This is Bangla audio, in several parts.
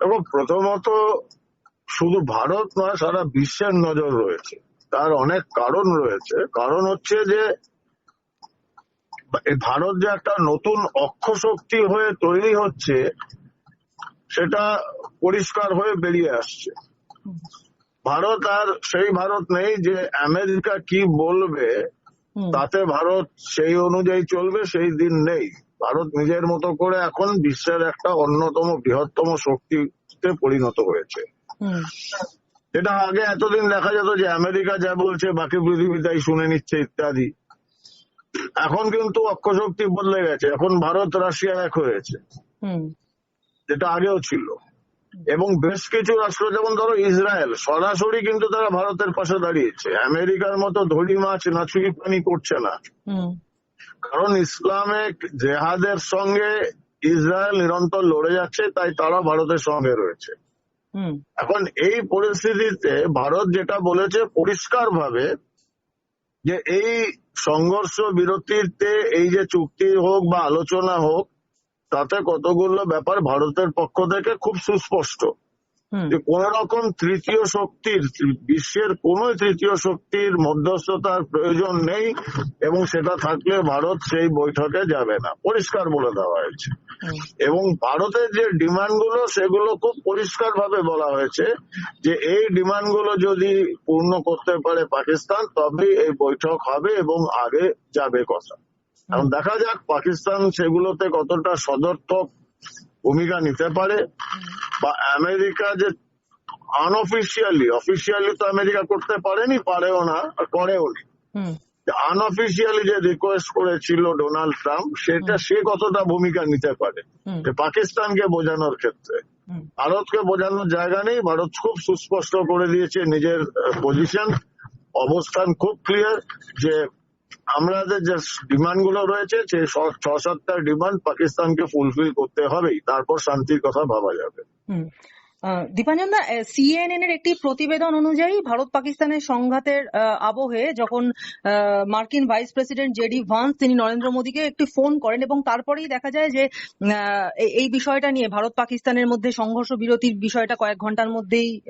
এবং প্রথমত শুধু ভারত নয় সারা বিশ্বের নজর রয়েছে। তার অনেক কারণ রয়েছে। কারণ হচ্ছে যে ভারত যে একটা নতুন অক্ষশক্তি হয়ে তৈরি হচ্ছে সেটা পরিষ্কার হয়ে বেরিয়ে আসছে। ভারত আর সেই ভারত নেই যে আমেরিকা কি বলবে তাতে ভারত সেই অনুযায়ী চলবে সেই দিন নেই। ভারত নিজের মতো করে এখন বিশ্বের একটা অন্যতম বৃহত্তম শক্তিতে পরিণত হয়েছে। এটা আগে এতদিন দেখা যেত যে আমেরিকা যা বলছে বাকি পৃথিবী তাই শুনে নিচ্ছে ইত্যাদি। এখন কিন্তু অক্ষশক্তি বদলে গেছে। এখন ভারত রাশিয়া এক হয়েছে। হুম, যেটা আগেও ছিল। এবং বেশ কিছু রাষ্ট্র যেমন ধরো ইসরায়েল সরাসরি কিন্তু তারা ভারতের পাশে দাঁড়িয়েছে। আমেরিকার মতো ধরি মাছ নাচুকি পানি করছে না। কারণ ইসলামিক জেহাদের সঙ্গে ইসরায়েল নিরন্তর লড়ে যাচ্ছে তাই তারা ভারতের সঙ্গে রয়েছে। এখন এই পরিস্থিতিতে ভারত যেটা বলেছে পরিষ্কার ভাবে যে এই সংঘর্ষ বিরতিতে এই যে চুক্তি হোক বা আলোচনা হোক তাতে কতগুলো ব্যাপার ভারতের পক্ষ থেকে খুব সুস্পষ্ট। যে কোন রকম তৃতীয় শক্তির বিশ্বের কোন তৃতীয় শক্তির মধ্যস্থতার প্রয়োজন নেই এবং সেটা থাকলে ভারত সেই বৈঠকে যাবে না। পরিষ্কার বলে দেওয়া হয়েছে। এবং ভারতের যে ডিমান্ডগুলো সেগুলো খুব পরিষ্কার ভাবে বলা হয়েছে যে এই ডিমান্ডগুলো যদি পূর্ণ করতে পারে পাকিস্তান তবেই এই বৈঠক হবে এবং আগে যাবে কথা। এখন দেখা যাক পাকিস্তান সেগুলোতে কতটা সদর্থক ভূমিকা নিতে পারে বা আমেরিকা যে আনঅফিসিয়ালি অফিসিয়ালি তো আমেরিকা করতে পারেনি পারেও না আর করেও নি। আনঅফিসিয়ালি যে রিকোয়েস্ট করেছিল ডোনাল্ড ট্রাম্প সেটা সে কতটা ভূমিকা নিতে পারে যে পাকিস্তানকে বোঝানোর ক্ষেত্রে। ভারতকে বোঝানোর জায়গা নেই ভারত খুব সুস্পষ্ট করে দিয়েছে নিজের পজিশন অবস্থান খুব ক্লিয়ার যে আমাদের যে ডিমান্ডগুলো রয়েছে, সেই ছ- সাতটা ডিমান্ড পাকিস্তানকে ফুলফিল করতে হবেই। তারপর শান্তির কথা ভাবা যাবে। দীপাঞ্জন দা সিএনএন এর একটি প্রতিবেদন অনুযায়ী ভারত পাকিস্তানের সংঘাতের আবহে যখন মার্কিন ভাইস প্রেসিডেন্ট জেডি ভান্স, তিনি নরেন্দ্র মোদীকে একটি ফোন করেন এবং তারপরেই দেখা যায় যে এই- বিষয়টা নিয়ে ভারত পাকিস্তানের মধ্যে সংঘর্ষ বিরতির বিষয়টা কয়েক ঘণ্টার মধ্যেই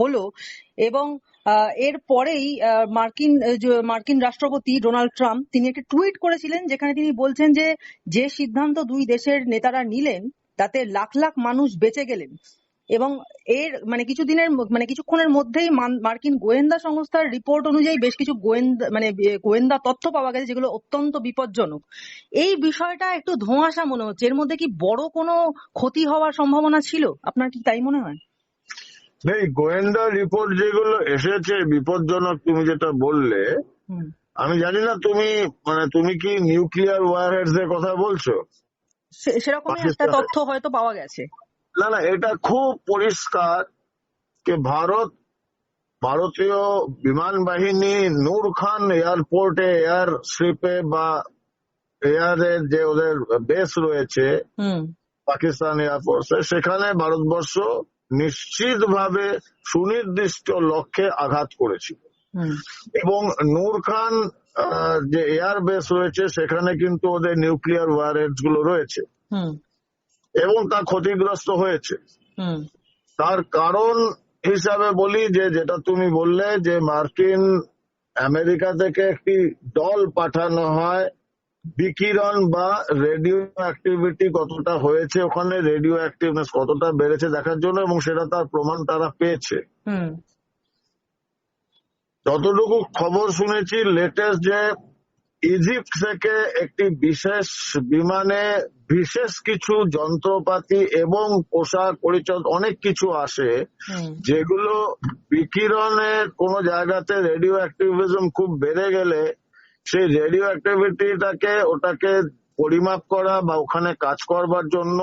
হলো এবং এর পরেই মার্কিন মার্কিন রাষ্ট্রপতি ডোনাল্ড ট্রাম্প, তিনি একটি টুইট করেছিলেন যেখানে তিনি বলছেন যে যে সিদ্ধান্ত দুই দেশের নেতারা নিলেন, তাতে লাখ লাখ মানুষ বেঁচে গেলেন। এবং এর মানে কিছুদিনের মানে কিছুক্ষণের মধ্যেই মার্কিন গোয়েন্দা সংস্থার রিপোর্ট অনুযায়ী বেশ কিছু গোয়েন্দা মানে গোয়েন্দা তথ্য পাওয়া গেছে যেগুলো অত্যন্ত বিপজ্জনক। এই বিষয়টা একটু ধোঁয়াশা মনে হচ্ছে। এর মধ্যে কি বড় কোনো ক্ষতি হওয়ার সম্ভাবনা ছিল? আপনার কি তাই মনে হয়? এই গোয়েন্দা রিপোর্ট যেগুলো এসেছে বিপজ্জনক তুমি যেটা বললে আমি জানি না তুমি মানে তুমি কি নিউক্লিয়ার ওয়ারহেডস এর কথা বলছো? সেরকমই একটা তথ্য হয়তো পাওয়া গেছে। না না এটা খুব পরিষ্কার যে ভারত ভারতীয় বিমান বাহিনী নূর খান এয়ারপোর্টে এয়ার স্ট্রিপে বা এয়ারের যে ওদের বেস রয়েছে হুম। পাকিস্তান এয়ারফোর্সে সেখানে ভারতবর্ষ নিশ্চিতভাবে সুনির্দিষ্ট লক্ষ্যে আঘাত করেছিল। এবং নূর খান যে এয়ার বেস রয়েছে সেখানে কিন্তু ওদের নিউক্লিয়ার ওয়ারহেডসগুলো রয়েছে এবং তা ক্ষতিগ্রস্ত হয়েছে। হুম। তার কারণ হিসাবে বলি যে যেটা তুমি বললে যে মার্কিন আমেরিকা থেকে একটি দল পাঠানো হয় বিকিরণ বা রেডিও অ্যাক্টিভিটি কতটা হয়েছে ওখানে রেডিও অ্যাক্টিভনেস কতটা বেড়েছে দেখার জন্য এবং সেটা তার প্রমাণ তারা পেয়েছে। যতটুকু খবর শুনেছি লেটেস্ট যে ইজিপ্ট থেকে একটি বিশেষ বিমানে বিশেষ কিছু যন্ত্রপাতি এবং পোশাক পরিচয় অনেক কিছু আসে যেগুলো বিকিরণের কোন জায়গাতে রেডিও অ্যাক্টিভিজম খুব বেড়ে গেলে সেই রেডিও অ্যাক্টিভিটিটাকে ওটাকে পরিমাপ করা বা ওখানে কাজ করবার জন্য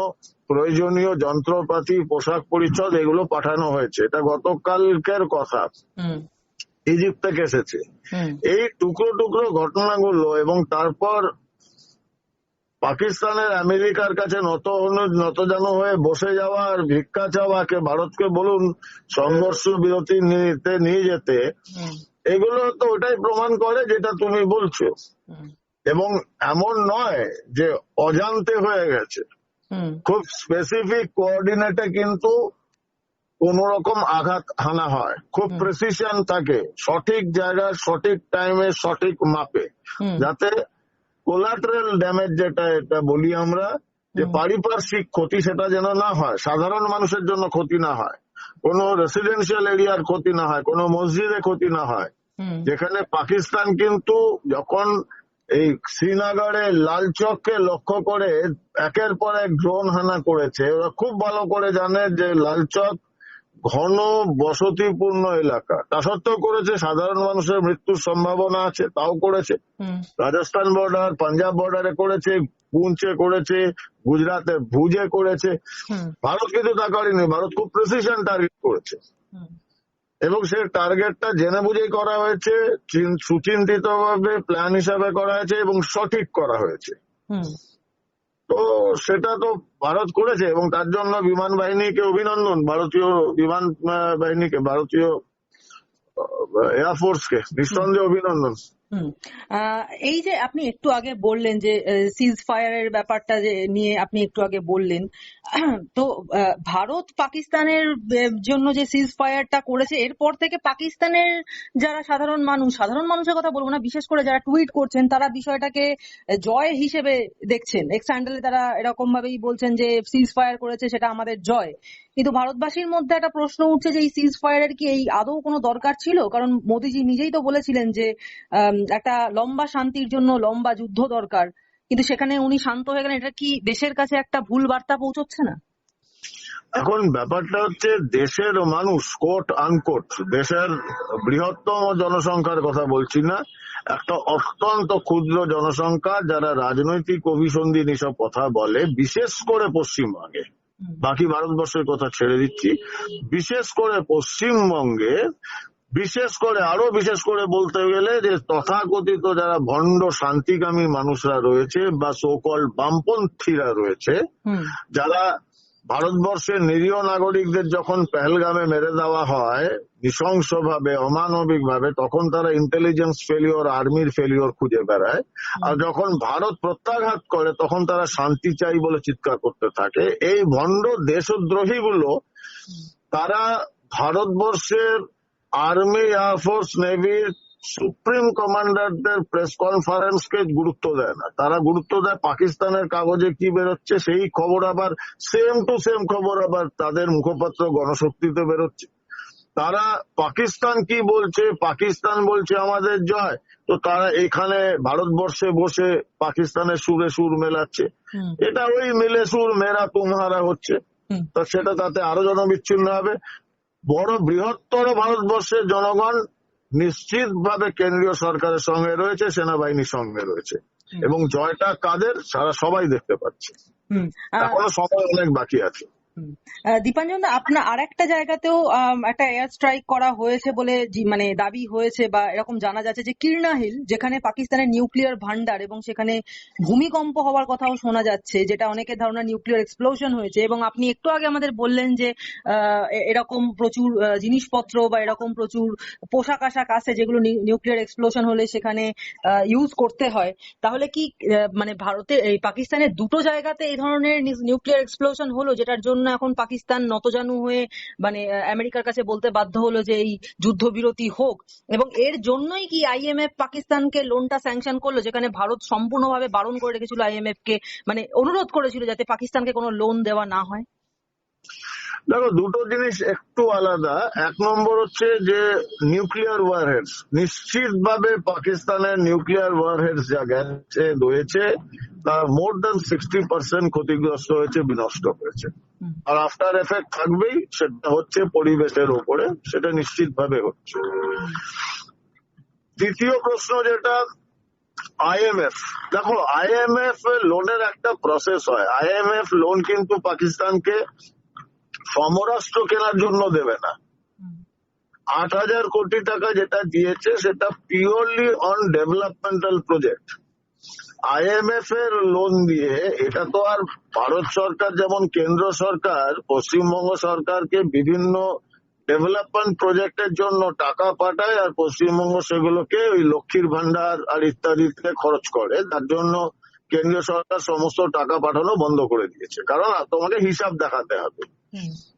প্রয়োজনীয় যন্ত্রপাতি পোশাক পরিচ্ছদ এগুলো পাঠানো হয়েছে। এটা গতকালকের কথা। ইজিপ্ট থেকে এসেছে। এই টুকরো টুকরো ঘটনাগুলো এবং তারপর পাকিস্তানের আমেরিকার কাছে নত অনু- নতজানু হয়ে বসে যাওয়া আর ভিক্ষা চাওয়াকে ভারতকে বলুন সংঘর্ষ বিরতি নিতে নিয়ে যেতে এগুলো তো ওটাই প্রমাণ করে যেটা তুমি বলছো। এবং এমন নয় যে অজান্তে হয়ে গেছে। খুব স্পেসিফিক কোঅর্ডিনেটে কিন্তু কোন রকম আঘাত হানা হয়। খুব। প্রেসিশন থাকে সঠিক জায়গায় সঠিক টাইমে সঠিক মাপে। যাতে কোলাটারাল ড্যামেজ যেটা এটা বলি আমরা যে পারিপার্শ্বিক ক্ষতি সেটা যেন না হয় সাধারণ মানুষের জন্য ক্ষতি না হয়। কোনো রেসিডেন্সিয়াল এরিয়ার ক্ষতি না হয় কোনো মসজিদে ক্ষতি না হয়। যেখানে পাকিস্তান কিন্তু যখন এই শ্রীনগরে লালচককে লক্ষ্য করে একের পর এক ড্রোন হানা করেছে ওরা খুব ভালো করে জানে যে লালচক ঘন বসতিপূর্ণ এলাকা। তা সত্ত্বেও করেছে সাধারণ মানুষের মৃত্যুর সম্ভাবনা আছে তাও করেছে। রাজস্থান বর্ডার পাঞ্জাব বর্ডারে করেছে পুঞ্চে করেছে গুজরাতে ভুজে করেছে। ভারত কিন্তু তা করেনি ভারত খুব প্রেসিশন টার্গেট করেছে। এবং সে টার্গেটটা জেনে বুঝেই করা হয়েছে সুচিন্তিত ভাবে প্ল্যান হিসাবে করা হয়েছে এবং সঠিক করা হয়েছে। হুম। তো সেটা তো ভারত করেছে এবং তার জন্য বিমান বাহিনীকে অভিনন্দন, ভারতীয় বিমান বাহিনীকে, ভারতীয় এয়ারফোর্সকে নিঃসন্দেহে অভিনন্দন। হুম। এই যে আপনি একটু আগে বললেন যে সিজ ফায়ারের ব্যাপারটা যে নিয়ে আপনি একটু আগে বললেন, তো ভারত পাকিস্তানের জন্য যে সিজ ফায়ারটা করেছে, এরপর থেকে পাকিস্তানের যারা সাধারণ মানুষ, সাধারণ মানুষের কথা বলব না, বিশেষ করে যারা টুইট করছেন, তারা বিষয়টাকে জয় হিসেবে দেখছেন। এক্স তারা এরকম ভাবেই বলছেন যে সিজ ফায়ার করেছে, সেটা আমাদের জয়। কিন্তু ভারতবাসীর মধ্যে একটা প্রশ্ন উঠছে যে এই সিজ ফায়ারের কি এই আদৌ কোনো দরকার ছিল? কারণ মোদিজি নিজেই তো বলেছিলেন যে একটা লম্বা শান্তির জন্য লম্বা যুদ্ধ দরকার। কিন্তু সেখানে উনি শান্ত হয়ে গেলেন। এটা কি দেশের কাছে একটা ভুল বার্তা পৌঁছচ্ছে না? এখন ব্যাপারটা হচ্ছে দেশের মানুষ কোট আনকোট দেশের বৃহত্তম জনসংখ্যার কথা বলছি না, একটা অত্যন্ত ক্ষুদ্র জনসংখ্যা যারা রাজনৈতিক অভিসন্ধি এসব কথা বলে, বিশেষ করে পশ্চিমবঙ্গে। বাকি ভারতবর্ষের কথা ছেড়ে দিচ্ছি। বিশেষ করে পশ্চিমবঙ্গে বিশেষ করে আরও বিশেষ করে বলতে গেলে যে তথাকথিত যারা ভণ্ড শান্তিকামী মানুষরা রয়েছে বা সোকল বামপন্থীরা রয়েছে যারা ভারতবর্ষের নিরীহ নাগরিকদের যখন পেহেলগামে মেরে দেওয়া হয়, নৃশংসভাবে অমানবিক ভাবে তখন তারা ইন্টেলিজেন্স ফেলিওর আর্মির ফেলিওর খুঁজে বেড়ায়। আর যখন ভারত প্রত্যাঘাত করে, তখন তারা শান্তি চাই বলে চিৎকার করতে থাকে। এই ভণ্ড দেশদ্রোহীগুলো, তারা ভারতবর্ষের আর্মি এয়ারফোর্স নেভির সুপ্রিম কমান্ডারদের প্রেস কনফারেন্সকে গুরুত্ব দেয় না। তারা গুরুত্ব দেয় পাকিস্তানের কাগজে কি বেরোচ্ছে সেই খবর আবার সেম টু সেম খবর আবার তাদের মুখপাত্র গণশক্তিতে বেরোচ্ছে। তারা পাকিস্তান কি বলছে পাকিস্তান বলছে আমাদের জয়। তো তারা এখানে ভারতবর্ষে বসে পাকিস্তানের সুরে সুর মেলাচ্ছে। এটা ওই মিলে সুর মেরা তুমহারা হচ্ছে। তা সেটা তাতে আরও জনবিচ্ছিন্ন হবে। বড় বৃহত্তর ভারতবর্ষের জনগণ নিশ্চিতভাবে কেন্দ্রীয় সরকারের সঙ্গে রয়েছে সেনাবাহিনীর সঙ্গে রয়েছে। এবং জয়টা কাদের সারা সবাই দেখতে পাচ্ছে। এখনও সময় অনেক বাকি আছে। আহ, দীপাঞ্জন দা আপনার আর একটা জায়গাতেও আম, একটা এয়ার স্ট্রাইক করা হয়েছে বলে মানে দাবি হয়েছে বা এরকম জানা যাচ্ছে যে কিরনা হিল যেখানে পাকিস্তানের নিউক্লিয়ার ভান্ডার এবং সেখানে ভূমিকম্প হওয়ার কথাও শোনা যাচ্ছে যেটা অনেকের ধারণা নিউক্লিয়ার এক্সপ্লোশন হয়েছে এবং আপনি একটু আগে আমাদের বললেন যে আহ, এরকম প্রচুর আহ, জিনিসপত্র বা এরকম প্রচুর পোশাক আশাক আছে যেগুলো নিউক্লিয়ার এক্সপ্লোশন হলে সেখানে ইউজ করতে হয়। তাহলে কি আহ, মানে ভারতে এই পাকিস্তানের দুটো জায়গাতে এই ধরনের নিউক্লিয়ার এক্সপ্লোশন হলো যেটার জন্য এখন পাকিস্তান নতজানু হয়ে মানে আমেরিকার কাছে বলতে বাধ্য হলো যে এই যুদ্ধবিরতি হোক। এবং এর জন্যই কি আইএমএফ পাকিস্তানকে লোনটা স্যাংশন করল, যেখানে ভারত সম্পূর্ণভাবে বারণ করে রেখেছিল আইএমএফ কে মানে অনুরোধ করেছিল যাতে পাকিস্তানকে কোনো লোন দেওয়া না হয়? দেখো দুটো জিনিস একটু আলাদা। এক নম্বর হচ্ছে যে নিউক্লিয়ার ওয়ারহেডস নিশ্চিতভাবে পাকিস্তানের নিউক্লিয়ার ওয়ারহেডস যা গেছে রয়েছে তার মোর দ্যান সিক্সটি পার্সেন্ট ক্ষতিগ্রস্ত হয়েছে বিনষ্ট হয়েছে আর আফটার এফেক্ট থাকবেই সেটা হচ্ছে পরিবেশের উপরে সেটা নিশ্চিতভাবে হচ্ছে। দ্বিতীয় প্রশ্ন যেটা আইএমএফ দেখো আইএমএফ লোনের একটা প্রসেস হয়। আইএমএফ লোন কিন্তু পাকিস্তানকে সমরাস্ত্র কেনার জন্য দেবে না। আট হাজার কোটি টাকা যেটা দিয়েছে সেটা purely on developmental project IMF এর লোন দিয়ে এটা তো আর ভারত সরকার যেমন কেন্দ্র সরকার পশ্চিমবঙ্গ সরকারকে বিভিন্ন ডেভেলপমেন্ট প্রজেক্টের জন্য টাকা পাঠায় আর পশ্চিমবঙ্গ সেগুলোকে ওই লক্ষ্মীর ভান্ডার আর ইত্যাদিতে খরচ করে। তার জন্য কেন্দ্রীয় সরকার সমস্ত টাকা পাঠানো বন্ধ করে দিয়েছে। কারণ তোমাকে হিসাব দেখাতে হবে।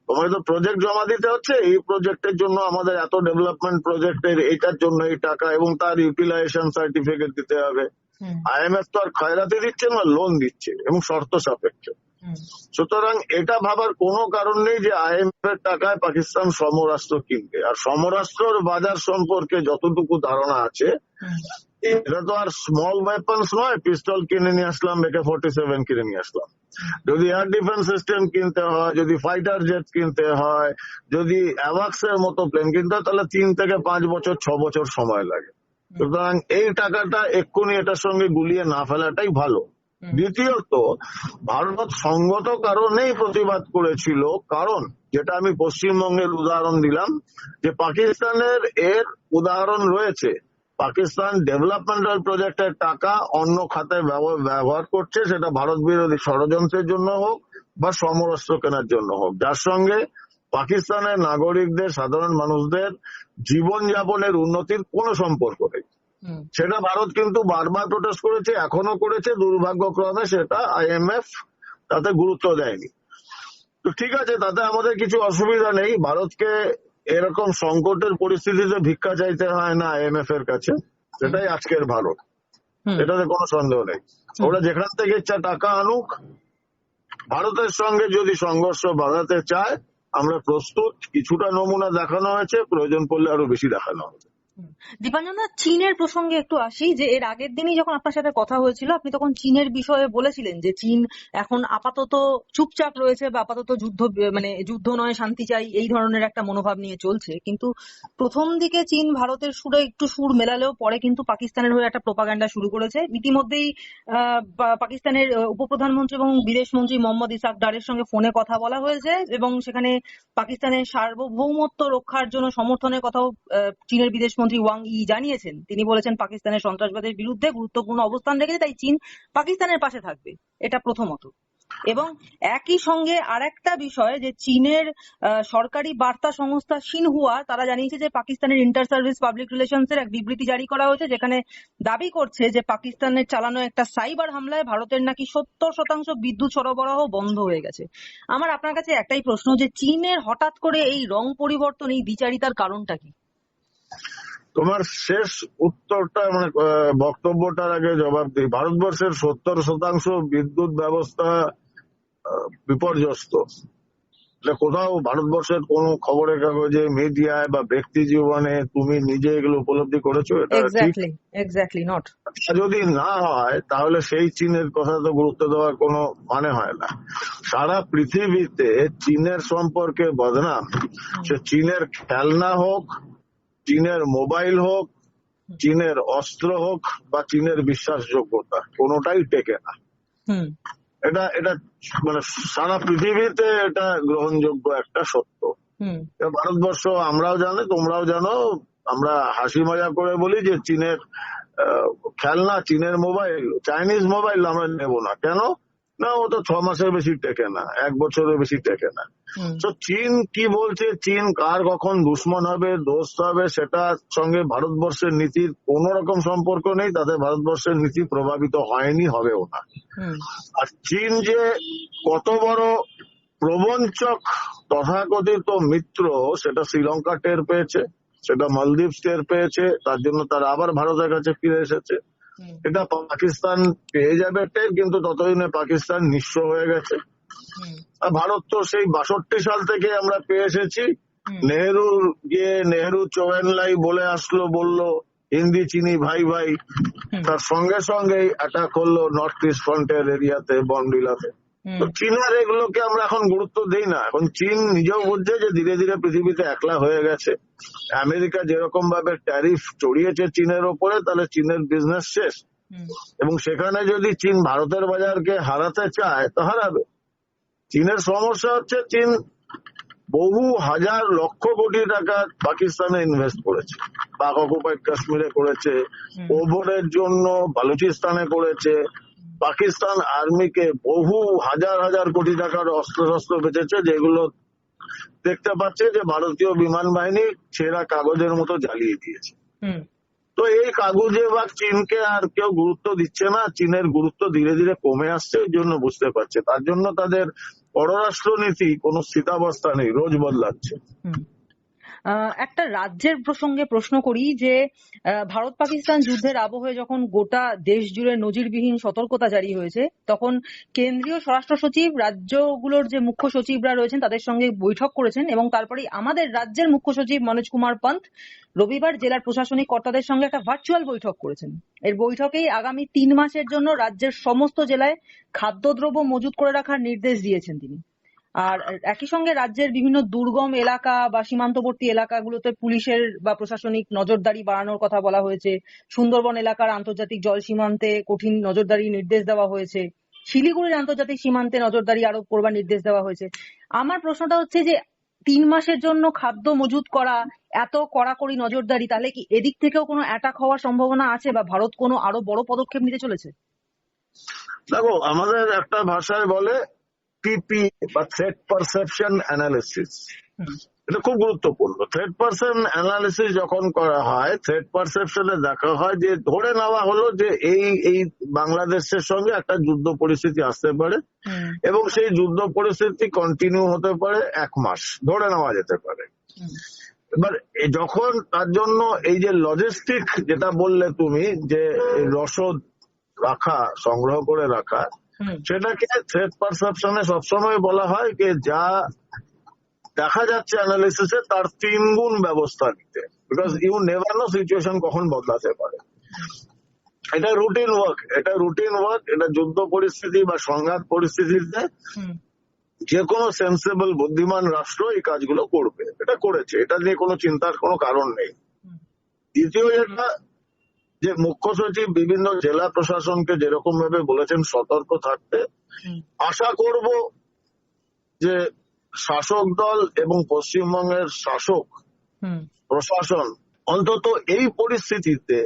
তোমাকে তো প্রজেক্ট জমা দিতে হচ্ছে এই প্রজেক্টের জন্য আমাদের এত ডেভেলপমেন্ট প্রজেক্টের এইটার জন্য এই টাকা এবং তার ইউটিলাইজেশন সার্টিফিকেট দিতে হবে। আইএমএফ তো আর খয়রাতি দিচ্ছে না লোন দিচ্ছে এবং শর্ত সাপেক্ষে। সুতরাং এটা ভাবার কোনো কারণ নেই যে আইএমএফ এর টাকায় পাকিস্তান সমরাস্ত্র কিনবে। আর সমরাস্ত্রর বাজার সম্পর্কে যতটুকু ধারণা আছে এটা তো আর স্মল ওয়েপন্স নয় পিস্তল কিনে নিয়ে আসলাম একে ফোর্টি সেভেন কিনে নিয়ে আসলাম। যদি এয়ার ডিফেন্স সিস্টেম কিনতে হয় যদি ফাইটার জেট কিনতে হয় যদি অ্যাভাক্স এর মতো প্লেন কিনতে হয় তাহলে তিন থেকে পাঁচ বছর ছ বছর সময় লাগে। সুতরাং এই টাকাটা এক্ষুনি এটার সঙ্গে গুলিয়ে না ফেলাটাই ভালো। দ্বিতীয়ত ভারত সঙ্গত কারণেই প্রতিবাদ করেছিল কারণ যেটা আমি পশ্চিমবঙ্গের উদাহরণ দিলাম যে পাকিস্তানের এর উদাহরণ রয়েছে পাকিস্তান ডেভেলপমেন্টাল প্রজেক্টের টাকা অন্য খাতে ব্যবহার করছে সেটা ভারত বিরোধী ষড়যন্ত্রের জন্য হোক বা সমরাস্ত্র কেনার জন্য হোক। যার সঙ্গে পাকিস্তানের নাগরিকদের সাধারণ মানুষদের জীবনযাপনের উন্নতির কোনো সম্পর্ক নেই। সেটা ভারত কিন্তু বারবার প্রোটেস্ট করেছে এখনও করেছে দুর্ভাগ্যক্রমে সেটা আইএমএফ তাতে গুরুত্ব দেয়নি। তো ঠিক আছে তাতে আমাদের কিছু অসুবিধা নেই। ভারতকে এরকম সংকটের পরিস্থিতিতে ভিক্ষা চাইতে হয় না এমএফ এর কাছে। সেটাই আজকের ভারত। এটাতে কোনো সন্দেহ নেই। ওরা যেখান থেকে ইচ্ছা টাকা আনুক ভারতের সঙ্গে যদি সংঘর্ষ বাড়াতে চায় আমরা প্রস্তুত। কিছুটা নমুনা দেখানো হয়েছে প্রয়োজন পড়লে আরও বেশি দেখানো হবে। হুম। দীপাঞ্জন দা চীনের প্রসঙ্গে একটু আসি, যে এর আগের দিনই যখন আপনার সাথে কথা হয়েছিল, আপনি তখন চীনের বিষয়ে বলেছিলেন যে চীন এখন আপাতত চুপচাপ রয়েছে বা আপাতত যুদ্ধ মানে যুদ্ধ নয়, শান্তি চাই, এই ধরনের একটা মনোভাব নিয়ে চলছে কিন্তু প্রথম দিকে চীন ভারতের সুরে একটু সুর মেলালেও পরে কিন্তু পাকিস্তানের হয়ে একটা প্রোপাগান্ডা শুরু করেছে ইতিমধ্যেই পাকিস্তানের উপপ্রধানমন্ত্রী এবং বিদেশ মন্ত্রী মোহাম্মদ ইসাক ডারের সঙ্গে ফোনে কথা বলা হয়েছে এবং সেখানে পাকিস্তানের সার্বভৌমত্ব রক্ষার জন্য সমর্থনের কথাও চীনের বিদেশ মন্ত্রী ওয়াং ই জানিয়েছেন। তিনি বলেছেন, পাকিস্তানের সন্ত্রাসবাদের বিরুদ্ধে গুরুত্বপূর্ণ অবস্থান রেখেছে তাই চীন পাকিস্তানের পাশে থাকবে। এটা প্রথমত। এবং একই সঙ্গে আরেকটা বিষয়, যে চীনের সরকারি বার্তা সংস্থা সিনহুয়া, তারা জানিয়েছে যে পাকিস্তানের ইন্টার সার্ভিস পাবলিক রিলেশনস এর এক বিবৃতি জারি করা হয়েছে, যেখানে দাবি করছে যে পাকিস্তানের চালানো একটা সাইবার হামলায় ভারতের নাকি সত্তর শতাংশ বিদ্যুৎ সরবরাহ বন্ধ হয়ে গেছে। আমার আপনার কাছে একটাই প্রশ্ন, যে চীনের হঠাৎ করে এই রং পরিবর্তন, এই দ্বিচারিতার কারণটা কি? তোমার শেষ উত্তরটা মানে বক্তব্যটার আগে জবাব দিই। ভারতবর্ষের সত্তর শতাংশ বিদ্যুৎ ব্যবস্থা বিপর্যস্ত। কোথাও ভারতবর্ষের কোন খবরের কাগজে মিডিয়ায় বা ব্যক্তি জীবনে তুমি নিজে এগুলো উপলব্ধি করেছ? এটা এক্স্যাক্টলি নট যদি না হয় তাহলে সেই চীনের কথা তো গুরুত্ব দেওয়ার কোনো মানে হয় না। সারা পৃথিবীতে চীনের সম্পর্কে বদনাম। সে চীনের খেলনা হোক চীনের মোবাইল হোক চীনের অস্ত্র হোক বা চীনের বিশ্বাসযোগ্যতা কোনোটাই টেকে না। এটা এটা মানে সারা পৃথিবীতে এটা গ্রহণযোগ্য একটা সত্য। হুম। ভারতবর্ষ আমরাও জানি তোমরাও জানো আমরা হাসি মজা করে বলি যে চীনের খেলনা চীনের মোবাইল চাইনিজ মোবাইল আমরা নেব না। কেন? না ও তো ছ মাসের বেশি টেকে না এক বছরের বেশি টেকে না। তো চীন কি বলছে? চীন কার কখন দুশ্মন হবে দোস্ত হবে সেটার সঙ্গে ভারতবর্ষের নীতির কোন রকম সম্পর্ক নেই তাতে ভারতবর্ষের নীতি প্রভাবিত হয়নি হবেও না। আর চীন যে কত বড় প্রবঞ্চক তথাকথিত মিত্র সেটা শ্রীলঙ্কা টের পেয়েছে সেটা মালদ্বীপ টের পেয়েছে তার জন্য তারা আবার ভারতের কাছে ফিরে এসেছে। এটা পাকিস্তান পেয়ে যাবে টের কিন্তু ততদিনে পাকিস্তান নিঃস্ব হয়ে গেছে। আর ভারত তো সেই বাষট্টি সাল থেকে আমরা পেয়ে এসেছি। নেহরু গিয়ে নেহরু চৌয়েনলাই বলে আসলো বলল হিন্দি চিনি ভাই ভাই। তার সঙ্গে সঙ্গেই অ্যাটাক করল নর্থ ইস্ট ফ্রন্টের এরিয়াতে বনডিলাতে তো চীনের এগুলোকে আমরা এখন গুরুত্ব দেই না। এখন চীন নিজেও বুঝছে যে ধীরে ধীরে পৃথিবীতে একলা হয়ে গেছে। আমেরিকা যেরকম ভাবে ট্যারিফ চড়িয়েছে চীনের ওপরে তাহলে চীনের বিজনেস শেষ। এবং সেখানে যদি চীন ভারতের বাজারকে হারাতে চায় তো হারাবে। চীনের সমস্যা হচ্ছে চীন বহু হাজার লক্ষ কোটি টাকা পাকিস্তানে ইনভেস্ট করেছে। পাক অকুপাইড কাশ্মীরে করেছে। ওভরের জন্য বালুচিস্তানে করেছে। পাকিস্তান আর্মিকে বহু হাজার হাজার কোটি টাকার অস্ত্র শস্ত্র বেচেছে যেগুলো দেখতে পাচ্ছে যে ভারতীয় বিমান বাহিনী ছেঁড়া কাগজের মতো জ্বালিয়ে দিয়েছে। তো এই কাগুজে বা চীনকে আর কেউ গুরুত্ব দিচ্ছে না চীনের গুরুত্ব ধীরে ধীরে কমে আসছে ওই জন্য বুঝতে পারছে। তার জন্য তাদের পররাষ্ট্রনীতি কোনো স্থিতাবস্থা নেই রোজ বদলাচ্ছে। আহ, একটা রাজ্যের প্রসঙ্গে প্রশ্ন করি যে ভারত পাকিস্তান যুদ্ধের আবহে যখন গোটা দেশ জুড়ে নজিরবিহীন সতর্কতা জারি হয়েছে তখন কেন্দ্রীয় স্বরাষ্ট্র সচিব রাজ্যগুলোর যে মুখ্য সচিবরা রয়েছেন তাদের সঙ্গে বৈঠক করেছেন এবং তারপরে আমাদের রাজ্যের মুখ্য সচিব মনোজ কুমার পন্ত রবিবার জেলার প্রশাসনিক কর্তাদের সঙ্গে একটা ভার্চুয়াল বৈঠক করেছেন। এর বৈঠকেই আগামী তিন মাসের জন্য রাজ্যের সমস্ত জেলায় খাদ্যদ্রব্য মজুত করে রাখার নির্দেশ দিয়েছেন তিনি। আর একই সঙ্গে রাজ্যের বিভিন্ন দুর্গম এলাকা বা সীমান্তবর্তী এলাকাগুলোতে পুলিশের বা প্রশাসনিক নজরদারি বাড়ানোর কথা বলা হয়েছে। সুন্দরবন এলাকার আন্তর্জাতিক জল সীমান্তে কঠিন নজরদারি নির্দেশ দেওয়া হয়েছে। শিলিগুড়ির আন্তর্জাতিক সীমান্তে নজরদারি আরোপ করবার নির্দেশ দেওয়া হয়েছে। আমার প্রশ্নটা হচ্ছে যে, তিন মাসের জন্য খাদ্য মজুত করা এত কড়াকড়ি নজরদারি, তাহলে কি এদিক থেকেও কোনো অ্যাটাক হওয়ার সম্ভাবনা আছে বা ভারত কোনো আরও বড় পদক্ষেপ নিতে চলেছে? দেখো, আমাদের একটা ভাষায় বলে পিপি বা থ্রেট পারসেপশন অ্যানালিসিস এটা খুব গুরুত্বপূর্ণ। থ্রেট পারসেপশন অ্যানালিসিস যখন করা হয় থ্রেট পারসেপশনে দেখা হয় যে ধরে নেওয়া হলো যে এই এই বাংলাদেশের সঙ্গে একটা যুদ্ধ পরিস্থিতি আসতে পারে এবং সেই যুদ্ধ পরিস্থিতি কন্টিনিউ হতে পারে এক মাস। ধরে নেওয়া যেতে পারে। এবার যখন তার জন্য এই যে লজিস্টিক যেটা বললে তুমি যে রসদ রাখা সংগ্রহ করে রাখা সেটাকে থ্রেট পারসেপশনে সবসময় বলা হয় যে যা দেখা যাচ্ছে অ্যানালিসিসে তার তিন গুণ ব্যবস্থা নিতে। Because you never know situation কখন বদলাতে পারে। এটা রুটিন ওয়ার্ক এটা রুটিন ওয়ার্ক এটা যুদ্ধ পরিস্থিতি বা সংঘাত পরিস্থিতিতে যে কোনো সেন্সেবল বুদ্ধিমান রাষ্ট্র এই কাজগুলো করবে। এটা করেছে। এটা নিয়ে কোনো চিন্তার কোনো কারণ নেই। দ্বিতীয় যেটা যে মুখ্য সচিব বিভিন্ন জেলা প্রশাসনকে যেরকম ভাবে বলেছেন সতর্ক থাকতে আশা করব যে শাসক দল এবং পশ্চিমবঙ্গের শাসক প্রশাসন অন্তত এই পরিস্থিতিতে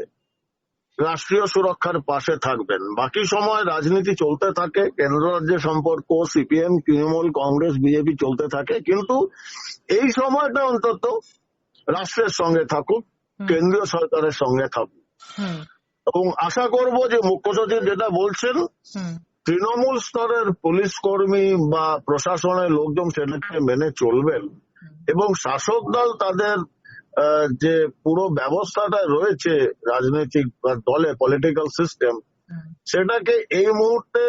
রাষ্ট্রীয় সুরক্ষার পাশে থাকবেন। বাকি সময় রাজনীতি চলতে থাকে কেন্দ্র রাজ্যের সম্পর্ক সিপিএম তৃণমূল কংগ্রেস বিজেপি চলতে থাকে কিন্তু এই সময়টা অন্তত রাষ্ট্রের সঙ্গে থাকুক কেন্দ্রীয় সরকারের সঙ্গে থাকুক। এবং আশা করব যে মুখ্য সচিব যেটা বলছেন তৃণমূল স্তরের পুলিশ কর্মী বা প্রশাসনের লোকজন সেটাকে মেনে চলবেন। এবং শাসক দল তাদের যে পুরো ব্যবস্থাটা রয়েছে রাজনৈতিক বা দলে পলিটিক্যাল সিস্টেম সেটাকে এই মুহূর্তে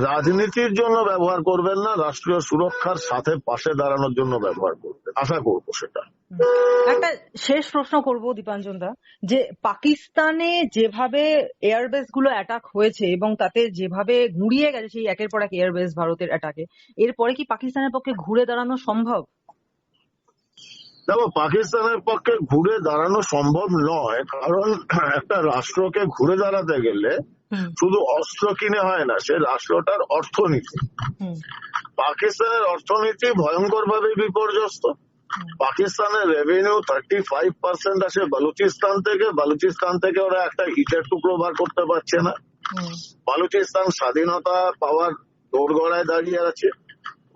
রাজনীতির জন্য ব্যবহার করবেন না রাষ্ট্রীয় সুরক্ষার সাথে পাশে দাঁড়ানোর জন্য ব্যবহার করবেন। আশা করব সেটা। একটা শেষ প্রশ্ন করব দীপাঞ্জন দা যে পাকিস্তানে যেভাবে এয়ারবেসগুলো অ্যাটাক হয়েছে এবং তাতে যেভাবে ঘুরিয়ে গেছে সেই একের পর এক এয়ারবেস ভারতের অ্যাটাকে এরপরে কি পাকিস্তানের পক্ষে ঘুরে দাঁড়ানো সম্ভব? দেখো পাকিস্তানের পক্ষে ঘুরে দাঁড়ানো সম্ভব নয় কারণ একটা রাষ্ট্রকে ঘুরে দাঁড়াতে গেলে শুধু অস্ত্র কিনে হয় না সে রাষ্ট্রটার অর্থনীতি। পাকিস্তানের অর্থনীতি ভয়ঙ্কর ভাবে বিপর্যস্ত পাকিস্তানের রেভিনিউ থার্টি ফাইভ পার্সেন্ট আসে। বালুচিস্তান থেকে বালুচিস্তান থেকে ওরা একটা ইটের টুকরো বার করতে পারছে না। বালুচিস্তান স্বাধীনতা পাওয়ার দোরগড়ায় দাঁড়িয়ে আছে।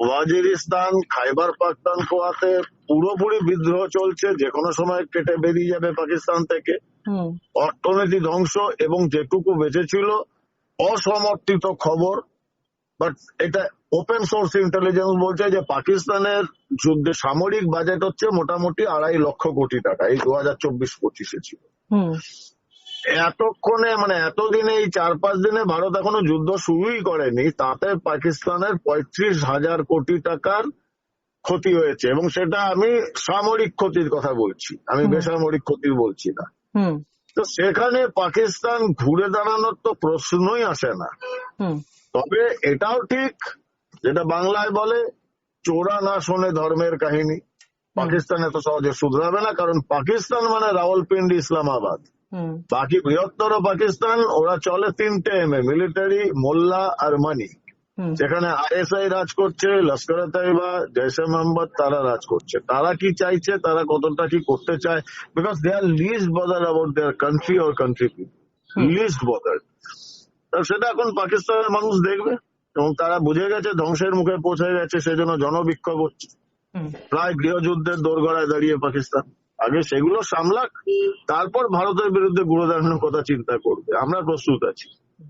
ওয়াজিরিস্তান খাইবার পাখতানখোয়াতে পুরোপুরি বিদ্রোহ চলছে। যে কোনো সময় কেটে বেরিয়ে যাবে পাকিস্তান থেকে। অর্থনীতি ধ্বংস এবং যেটুকু বেঁচেছিল অসমর্থিত খবর বাট এটা ওপেন সোর্স ইন্টেলিজেন্স বলছে যে পাকিস্তানের যুদ্ধে সামরিক বাজেট হচ্ছে মোটামুটি আড়াই লক্ষ কোটি টাকা এই দু হাজার চব্বিশ পঁচিশে ছিল। এতক্ষণে মানে এতদিনে এই চার পাঁচ দিনে ভারত এখনও যুদ্ধ শুরুই করেনি তাতে পাকিস্তানের পঁয়ত্রিশ হাজার কোটি টাকার ক্ষতি হয়েছে এবং সেটা আমি সামরিক ক্ষতির কথা বলছি আমি বেসামরিক ক্ষতির বলছি না। তো সেখানে পাকিস্তান ঘুরে দাঁড়ানোর তো প্রশ্নই আসে না। তবে এটাও ঠিক যেটা বাংলায় বলে চোরা না শোনে ধর্মের কাহিনী। পাকিস্তান এত সহজে শুধরাবে না কারণ পাকিস্তান মানে রাওয়ালপিন্ডি ইসলামাবাদ। হুম, বাকি বৃহত্তর পাকিস্তান ওরা চলে তিনটে এম এ মিলিটারি মোল্লা আর মানি। যেখানে আইএসআই রাজ করছে লস্কর তাইবা জৈসে মোহাম্মদ তারা রাজ করছে। তারা কি চাইছে তারা কতটা কি করতে চায়? Because they are least bother about their country or country. Least bother সেটা এখন পাকিস্তানের মানুষ দেখবে এবং তারা বুঝে গেছে ধ্বংসের মুখে পৌঁছে গেছে সেজন্য জনবিক্ষোভ হচ্ছে। প্রায় গৃহযুদ্ধের দোরগড়ায় দাঁড়িয়ে পাকিস্তান। আগে সেগুলো সামলাক তারপর ভারতের বিরুদ্ধে গুঁড়ো দাঁড়ানোর কথা চিন্তা করবে। আমরা প্রস্তুত আছি।